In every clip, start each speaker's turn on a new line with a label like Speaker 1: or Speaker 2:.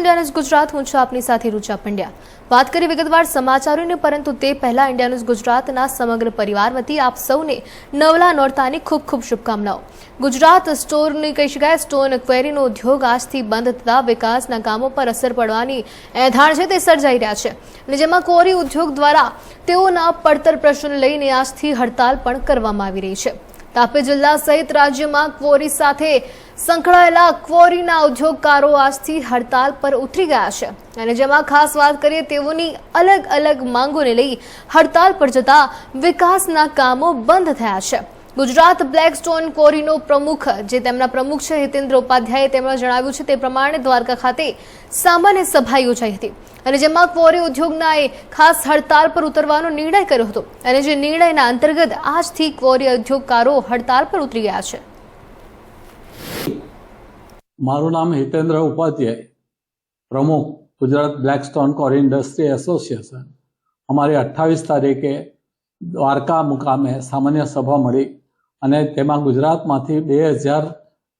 Speaker 1: India news Gujarat, હું છું આપની સાથે રૂચા પંડ્યા. વાત કરી વિગતવાર સમાચારોની, પરંતુ તે પહેલા ઇન્ડિયા ન્યૂઝ ગુજરાતના સમગ્ર પરિવાર વતી આપ સૌને નવલા નોરતાની ખૂબ ખૂબ શુભકામનાઓ. ગુજરાત સ્ટોરની, કહી શકાય, સ્ટોન ક્વેરીનો ઉદ્યોગ આજથી બંધ થતા વિકાસના કામો પર અસર પડવાની એધાણ છે તે સર્જાઈ રહ્યા છે. અને જેમાં કોરી ઉદ્યોગ દ્વારા તેઓના પડતર પ્રશ્નો લઈને આજથી હડતાલ પણ કરવામાં આવી રહી છે. તાપી જિલ્લા સહિત રાજ્યમાં ક્વોરી સાથે સંકળાયેલા ક્વોરીના ઉદ્યોગકારો આજથી હડતાલ પર ઉતરી ગયા છે. અને જેમાં ખાસ વાત કરીએ તેઓની અલગ અલગ માંગોને લઈ હડતાલ પર જતા વિકાસના કામો બંધ થયા છે. ગુજરાત બ્લેકસ્ટોન કોરીનો પ્રમુખ, જે તેમના પ્રમુખ છે હિતેન્દ્ર ઉપાધ્યાયે તેમણે જણાવ્યું છે તે પ્રમાણે દ્વારકા ખાતે સામાન્ય સભા યોજાઈ હતી. અને જેમાં ક્વોરી ઉદ્યોગનાએ ખાસ હડતાલ પર ઉતરવાનો નિર્ણય કર્યો હતો. અને જે નિર્ણયના અંતર્ગત આજથી ક્વોરી ઉદ્યોગકારો હડતાલ પર ઉતરી ગયા છે.
Speaker 2: મારું નામ હિતેન્દ્ર ઉપાધ્યાય, પ્રમુખ Gujarat blackstone core industry association અમારી અઠ્ઠાવીસ તારીખે દ્વારકા મુકામે સામાન્ય સભા મળી અને તેમાં ગુજરાતમાંથી બે હજાર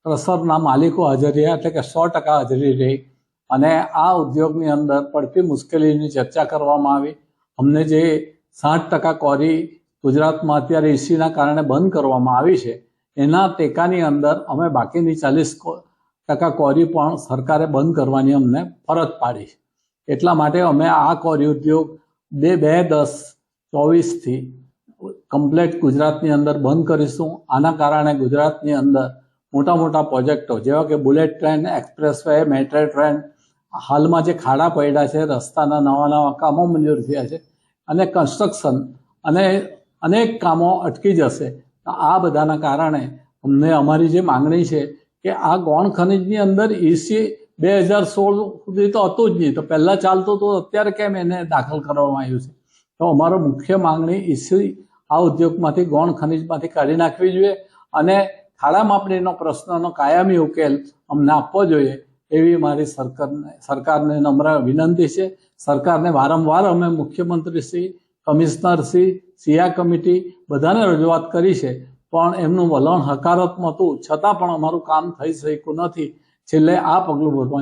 Speaker 2: પ્રસરના માલિકો હાજર રહ્યા એટલે કે સો ટકા હાજરી રહી અને આ ઉદ્યોગની અંદર પડતી મુશ્કેલીની ચર્ચા કરવામાં આવી. અમને જે સાઠ ટકા કોરી ગુજરાતમાં અત્યારે ઇસીના કારણે બંધ કરવામાં આવી છે, એના ટેકાની અંદર અમે બાકીની ચાલીસ ટકા કોરી પણ સરકારે બંધ કરવાની અમને ફરજ પાડી એટલા માટે અમે આ કોરી ઉદ્યોગ બે બે, દસ, ચોવીસથી કમ્પ્લેટ ગુજરાતની અંદર બંધ કરીશું. આના કારણે ગુજરાતની અંદર મોટા મોટા પ્રોજેક્ટો, જેવા કે bullet train express way metro train, હાલમાં જે ખાડા પડ્યા છે, રસ્તાના નવા નવા કામો મંજૂર થયા છે અને કન્સ્ટ્રક્શન અને અનેક કામો અટકી જશે. આ બધાના કારણે અમને અમારી જે માંગણી છે કે આ ગૌણ ખનિજની અંદર ઈસી બે હજાર સોળ સુધી તો હતું જ નહીં. તો પહેલાં ચાલતું તો અત્યારે કેમ એને દાખલ કરવામાં આવ્યું છે? તો અમારો મુખ્ય માંગણી ઈસી આ ઉદ્યોગમાંથી ગૌણ ખનિજમાંથી કાઢી નાખવી જોઈએ અને ખાડા માપણીનો પ્રશ્નનો કાયમી ઉકેલ અમને આપવો જોઈએ એવી મારી સરકારને સરકારને નમ્ર વિનંતી છે. સરકારને વારંવાર અમે મુખ્યમંત્રી શ્રી, કમિશનર શ્રી, સિયા કમિટી બધાને રજૂઆત કરી છે પણ એમનું વલણ હકારાત્મક હતું. છતાં પણ અમારું કામ થઈ શક્યું નથી. છેલ્લે આ પગલું ભરવાનું